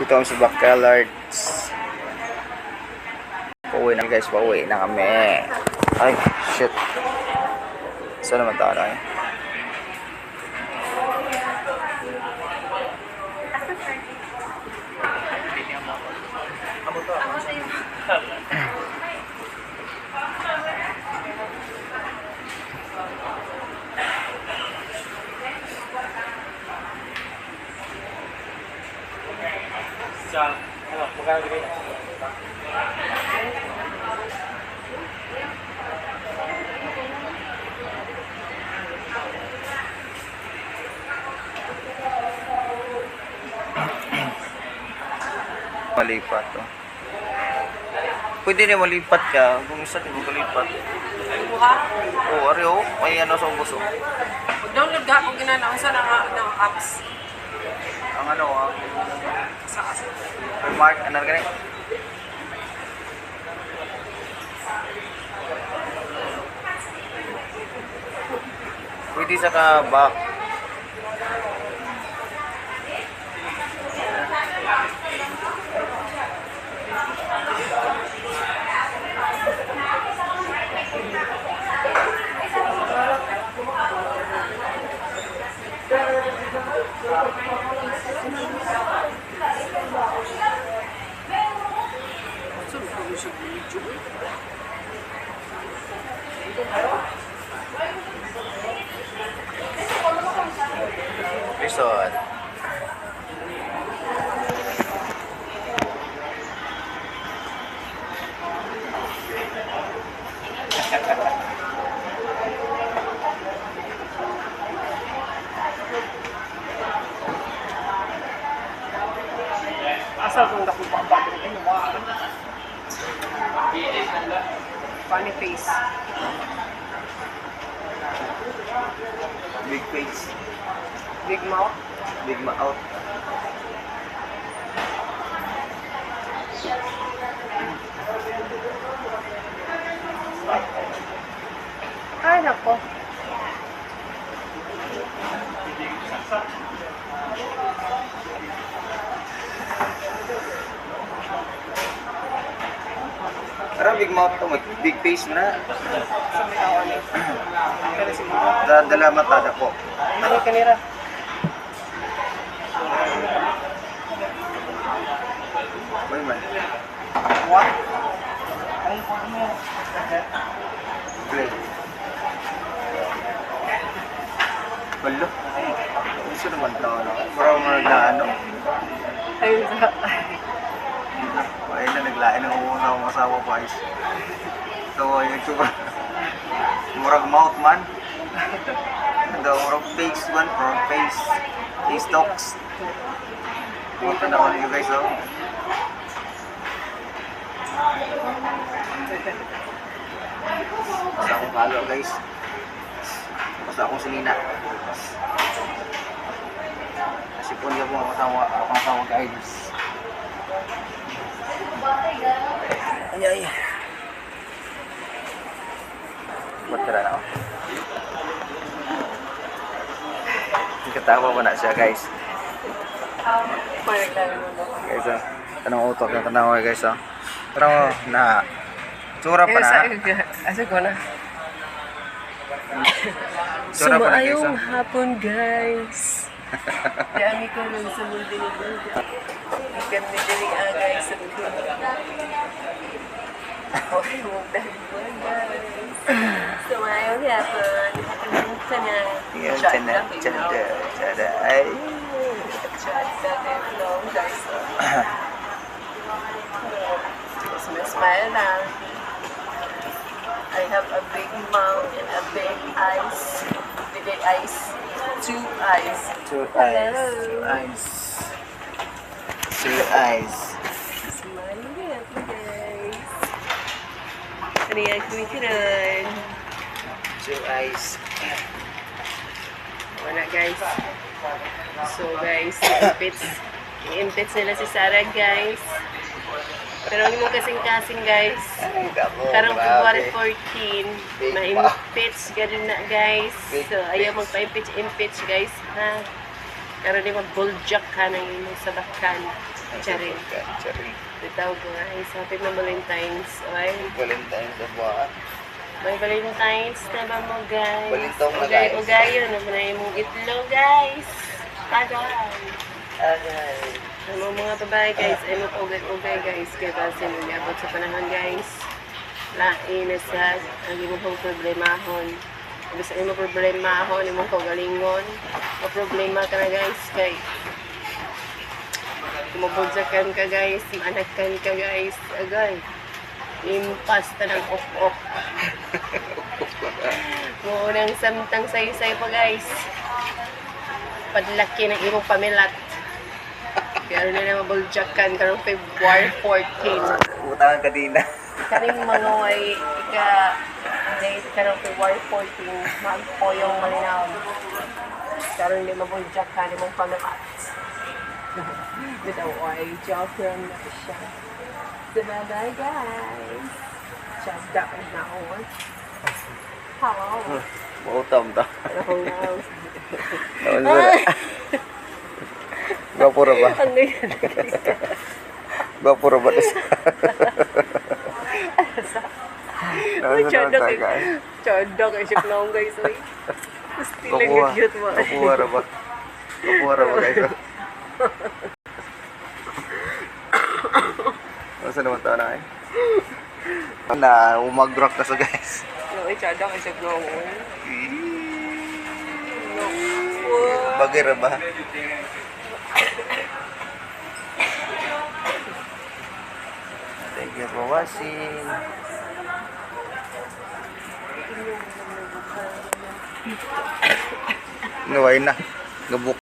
Dito kami sa Bacalards. Pauwi na guys, pauwi na kami. Ay, shit. Saan naman tayo na Malipat to. Pwede na malipat ka. Kung isa di mo kalipat. Oo, oh, ari oh. May ano sa ubos oh. Download ka kung ginanaon sa ng, ng apps. Ang ano ah. Remark, ano ka? Pwede sa ka. Saan ko mo siya video? Resort. Asal kung dako pa ba? Funny face. Big face. Big mouth. Big mouth. Ay, nako. Pero big mouth to, may big face mo na. Sa may awan eh. Pero siguro. Da- Dala matada po. Ano kanira? May man. What? Ang phone mo. Play. Walo. Gusto naman tao no? Parang mga naglaano. Ayun sa... Ay na naglain ng una akong asawa ko guys. So, yun ko Murag mouth man. Daw murag face man, murag face. Face talks. Puta na ako niyo guys oh. Basta akong kalo guys. Basta akong sinina. Kasi po niya po ang akong asawa guys. Ay, ay. Ba't ka na ako? Katawa pa na siya, guys. Mo. Guys, oh. Tanong utok na tanawa, guys, oh. Pero, na. Tsura pa sa... na. Asa ko na. Tsura pa na, guys, Sumaayong hapon, guys. Dami ko lang sa mundo ni Buddha. Ikan ni Dili ah, guys, sa mundo Okay, huwag dahil mo, guys. Sumaayong hapon. Kamusta na? Yan, tsada, ikaw. tsada. Ay. Chat lang, hello, guys. Smile, lang. I have a big mouth and a big eyes. Big eyes. Two eyes. Two Hello. eyes. Two eyes. Two eyes. Smile yan, guys. Ano yan, kumitiran? Two eyes. Wala, guys. So, guys, i-impits. I-impits nila si Sarah, guys. Pero huwag mo kasing-kasing, guys. Ay. Karong. February 14, Big na-impeach, ganun na guys. So, ayaw magpa-impeach, impeach guys, ha? Karon di mag-buljak ka ng imong sabakan. Charing. Charing. Bitaw guys, happy na Valentine's. Okay? Valentine's sa buwan. May Valentine's na ba mo guys? Balintong na, guys. ugayon na mo na imong itlog guys. Tagay. Agay. Ano mga babae guys, ay mag-ugay-ugay guys. Kaya kasi nagyabot sa panahon guys. Lain na sa ang imong problemahon. Sabi sa imong problemahon, imong kaugalingon. Ma-problema ka na guys kay Kumabudsakan ka guys, maanakan ka guys. Agay. Impas ta ng ok-ok. Muunang samtang saysay pa guys. Padlaki ng imong pamilat. Kaya na na mabuljakan karong February 14. Utangan ka din na. Karing mga ay ika date karong February 14. Magpo yung malinaw. Karon di mabuljakan imong pamilat. Bitaw ay joke lang na siya. Bye-bye guys. Shut up na ako. Hello. Mautam ta. Ako na. Gapura ba? Ano ba? Chodok eh. guys. Chodok eh. Sip na akong guys. Kapuha. yung cute mo. Kapuha ra ba? Kapuha ra ba guys? Ano sa naman tayo na eh? Na, umag-rock na sa guys. Uy, chodok eh. Sip na akong. Bagay ra ba? Thank you for watching. Nuway na. Gabuk